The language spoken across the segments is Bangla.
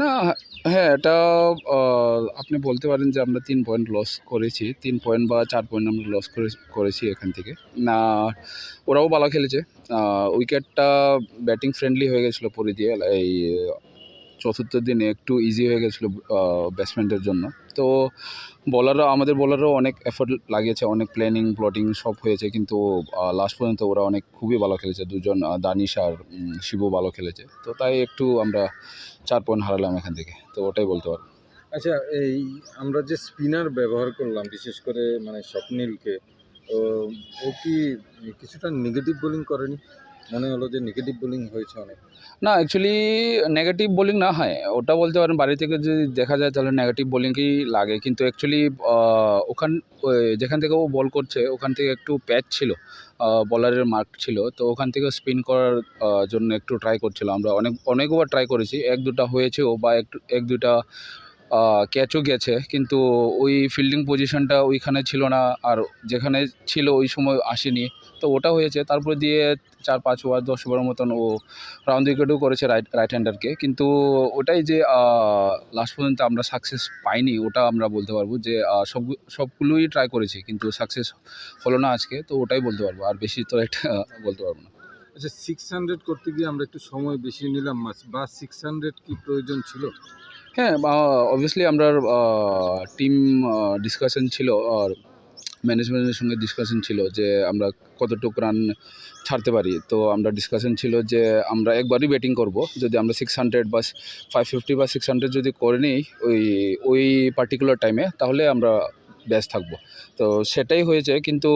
না হ্যাঁ এটা আপনি বলতে পারেন যে আমরা তিন পয়েন্ট লস করেছি। তিন পয়েন্ট বা চার পয়েন্ট আমরা লস করে, করেছি এখান থেকে। না, ওরাও ভালো খেলেছে। উইকেটটা ব্যাটিং ফ্রেন্ডলি হয়ে গেছিল পরে দিয়ে এই চতুর্থ দিনে একটু ইজি হয়ে গেছিল ব্যাটসম্যানদের জন্য। তো বলাররা আমাদের বলাররাও অনেক এফোর্ট লাগিয়েছে অনেক প্ল্যানিং প্লটিং সব হয়েছে কিন্তু লাস্ট পর্যন্ত ওরা অনেক খুবই ভালো খেলেছে। দুজন দানিশ আর উম, শিবু ভালো খেলেছে। তো তাই একটু আমরা চার পয়েন্ট হারালাম এখান থেকে। তো ওটাই বলতে পারব। আচ্ছা এই আমরা যে স্পিনার ব্যবহার করলাম বিশেষ করে মানে স্বপ্নীলকে ও কি কিছুটা নেগেটিভ বোলিং করেনি? মনে হলো যে নেগেটিভ বোলিং হয়েছে অনেক। না অ্যাকচুয়ালি নেগেটিভ বোলিং না হয়। ওটা বলতে পারেন, বাড়ি থেকে যদি দেখা যায় তাহলে নেগেটিভ বোলিংই লাগে। কিন্তু অ্যাকচুয়ালি ওখান যেখান থেকে ও বল করছে, ওখান থেকে একটু প্যাচ ছিল বলারের মার্ক ছিল। তো ওখান থেকে স্পিন করার জন্য একটু ট্রাই করছিল আমরা। অনেক, অনেকবার ট্রাই করেছি। এক দুটা হয়েছেও বা একটু এক দুটা ক্যাচও গেছে, কিন্তু ওই ফিল্ডিং পজিশনটা ওইখানে ছিল না, আর যেখানে ছিল ওই সময় আসেনি। তো ওটা হয়েছে, তারপর দিয়ে চার পাঁচ ওভার দশ ওভারের মতন ও রাউন্ড উইকেটও করেছে রাইট রাইট হ্যান্ডারকে কিন্তু ওটাই যে লাস্ট পর্যন্ত আমরা সাকসেস পাইনি, ওটা আমরা বলতে পারব যে সব, সবগুলোই ট্রাই করেছি, কিন্তু সাকসেস হলো না আজকে, তো ওটাই বলতে পারব। আর বেশি তো একটা বলতে পারব না। আচ্ছা সিক্স হান্ড্রেড করতে গিয়ে আমরা একটু সময় বেশি নিলাম বা সিক্স হান্ড্রেড কি প্রয়োজন ছিল? হ্যাঁ অবভিয়াসলি আমরা টিম ডিসকাশন ছিল আর ম্যানেজমেন্টের সঙ্গে ডিসকাশন ছিল যে আমরা কতটুকু রান ছাড়তে পারি। তো আমরা ডিসকাশন ছিল যে আমরা একবারই ব্যাটিং করব। যদি আমরা সিক্স হান্ড্রেড বা ফাইভ ফিফটি বা সিক্স হান্ড্রেড যদি করে নিই, ওই ওই পার্টিকুলার টাইমে তাহলে আমরা ব্যস্ত থাকব। তো সেটাই হয়েছে কিন্তু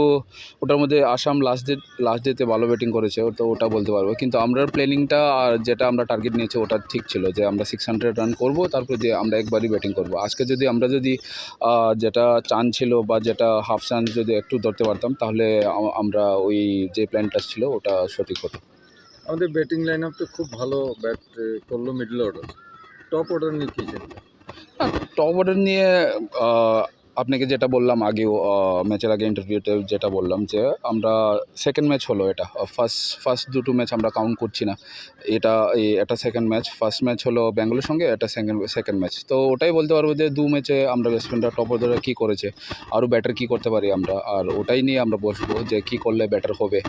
ওটার মধ্যে আসাম লাস্ট ডে লাস্ট ডেতে ভালো ব্যাটিং করেছে তো ওটা বলতে পারব। কিন্তু আমরা প্ল্যানিংটা আর যেটা আমরা টার্গেট নিয়েছি ওটা ঠিক ছিল যে আমরা সিক্স হান্ড্রেড রান করব তারপর দিয়ে আমরা একবারই ব্যাটিং করব। আজকে যদি আমরা যদি যেটা চান ছিল বা যেটা হাফ চান্স যদি একটু ধরতে পারতাম তাহলে আমরা ওই যে প্ল্যানটা ছিল ওটা সঠিক হতো। আমাদের ব্যাটিং লাইন আপ তো খুব ভালো ব্যাট করল মিডল অর্ডার টপ অর্ডার নিয়ে কি টপ অর্ডার নিয়ে আপনাকে যেটা বললাম আগেও ম্যাচের আগে ইন্টারভিউতে যেটা বললাম যে, আমরা সেকেন্ড ম্যাচ হলো এটা। ফার্স্ট ফার্স্ট দুটো ম্যাচ আমরা কাউন্ট করছি না। এটা এই এটা সেকেন্ড ম্যাচ ফার্স্ট ম্যাচ হলো ব্যাঙ্গালোর সঙ্গে, এটা সেকেন্ড সেকেন্ড ম্যাচ তো ওটাই বলতে পারব যে, দু ম্যাচে আমরা ব্যাটসম্যানরা টপ অর্ডারে কী করেছে আরও ব্যাটার কী করতে পারি আমরা। আর ওটাই নিয়ে আমরা বসবো যে, কী করলে ব্যাটার হবে।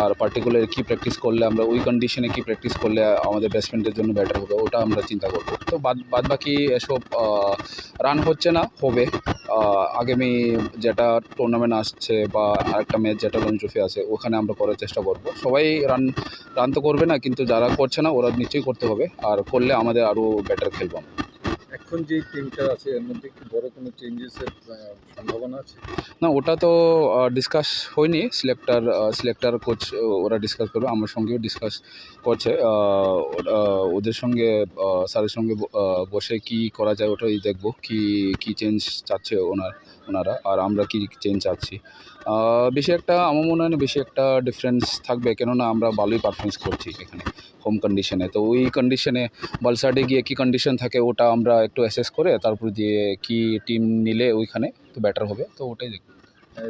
আর পার্টিকুলার কী প্র্যাকটিস করলে আমরা, ওই কন্ডিশনে কী প্র্যাকটিস করলে আমাদের ব্যাটসম্যানদের জন্য ব্যাটার হবে, ওটা আমরা চিন্তা করব। তো বাদ বাদ বাকি এসব রান হচ্ছে না, হবে। আগামী যেটা টুর্নামেন্ট আসছে বা আরেকটা ম্যাচ যেটা রঞ্জি ট্রফি আছে, ওখানে আমরা করার চেষ্টা করব সবাই রান রান তো করবে না, কিন্তু যারা করছে না, ওরা নিশ্চয়ই করতে হবে আর করলে আমাদের আরও বেটার খেলব আমরা। এখন যে টিমটা আছে, এর মধ্যে কি বড় কোনো চেঞ্জেসের সম্ভাবনা আছে? না, ওটা তো ডিসকাস হয়নি। সিলেক্টার সিলেক্টার কোচ ওরা ডিসকাস করবে। আমার সঙ্গেও ডিসকাস করছে। ওদের সঙ্গে স্যারের সঙ্গে বসে কি করা যায়, ওটাই দেখব। কি কি চেঞ্জ চাচ্ছে ওনার। ওনারা, আর আমরা কি চেঞ্জ চাচ্ছি বেশি একটা, আমার মনে হয় না বেশি একটা ডিফারেন্স থাকবে, কেননা আমরা ভালোই পারফরমেন্স করছি এখানে হোম কন্ডিশনে তো ওই কন্ডিশনে বালসাডে গিয়ে কী কন্ডিশন থাকে, ওটা আমরা একটু অ্যাসেস করে তারপর দিয়ে কি টিম নিলে ওইখানে তো বেটার হবে, তো ওটাই দেখব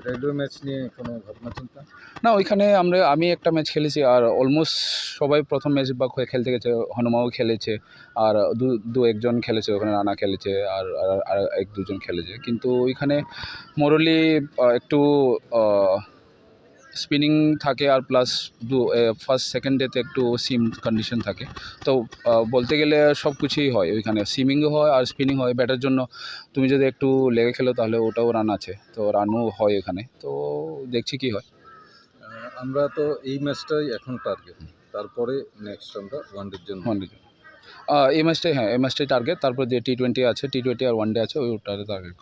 রেলওয়ে ম্যাচ নিয়ে কোনো ভাবনা চিন্তা? না, ওইখানে আমরা, আমি একটা ম্যাচ খেলেছি আর অলমোস্ট সবাই প্রথম ম্যাচ বা খেলতে গেছে, হনুমাও খেলেছে আর দু দু একজন খেলেছে, ওখানে রানা খেলেছে আর, আর- এক দুজন খেলেছে। কিন্তু ওইখানে মোরলি একটু স্পিনিং থাকে আর প্লাস দু ফার্স্ট সেকেন্ড ডেতে একটু সিম কন্ডিশন থাকে। তো বলতে গেলে সব কিছুই হয় ওইখানে। সিমিংও হয় আর স্পিনিং হয়। ব্যাটার জন্য তুমি যদি একটু লেগে খেলো তাহলে ওটাও রান আছে। তো রানও হয় এখানে তো দেখছি কি হয়। আমরা তো এই ম্যাচটাই এখন টার্গেট তারপরে নেক্সট আমরা ওয়ানডের জন্য। ওয়ান জন্য। এই ম্যাচটাই হ্যাঁ এই ম্যাচটাই টার্গেট তারপর যে টি টোয়েন্টি আছে টি টোয়েন্টি আর ওয়ান ডে আছে ওইটারে টার্গেট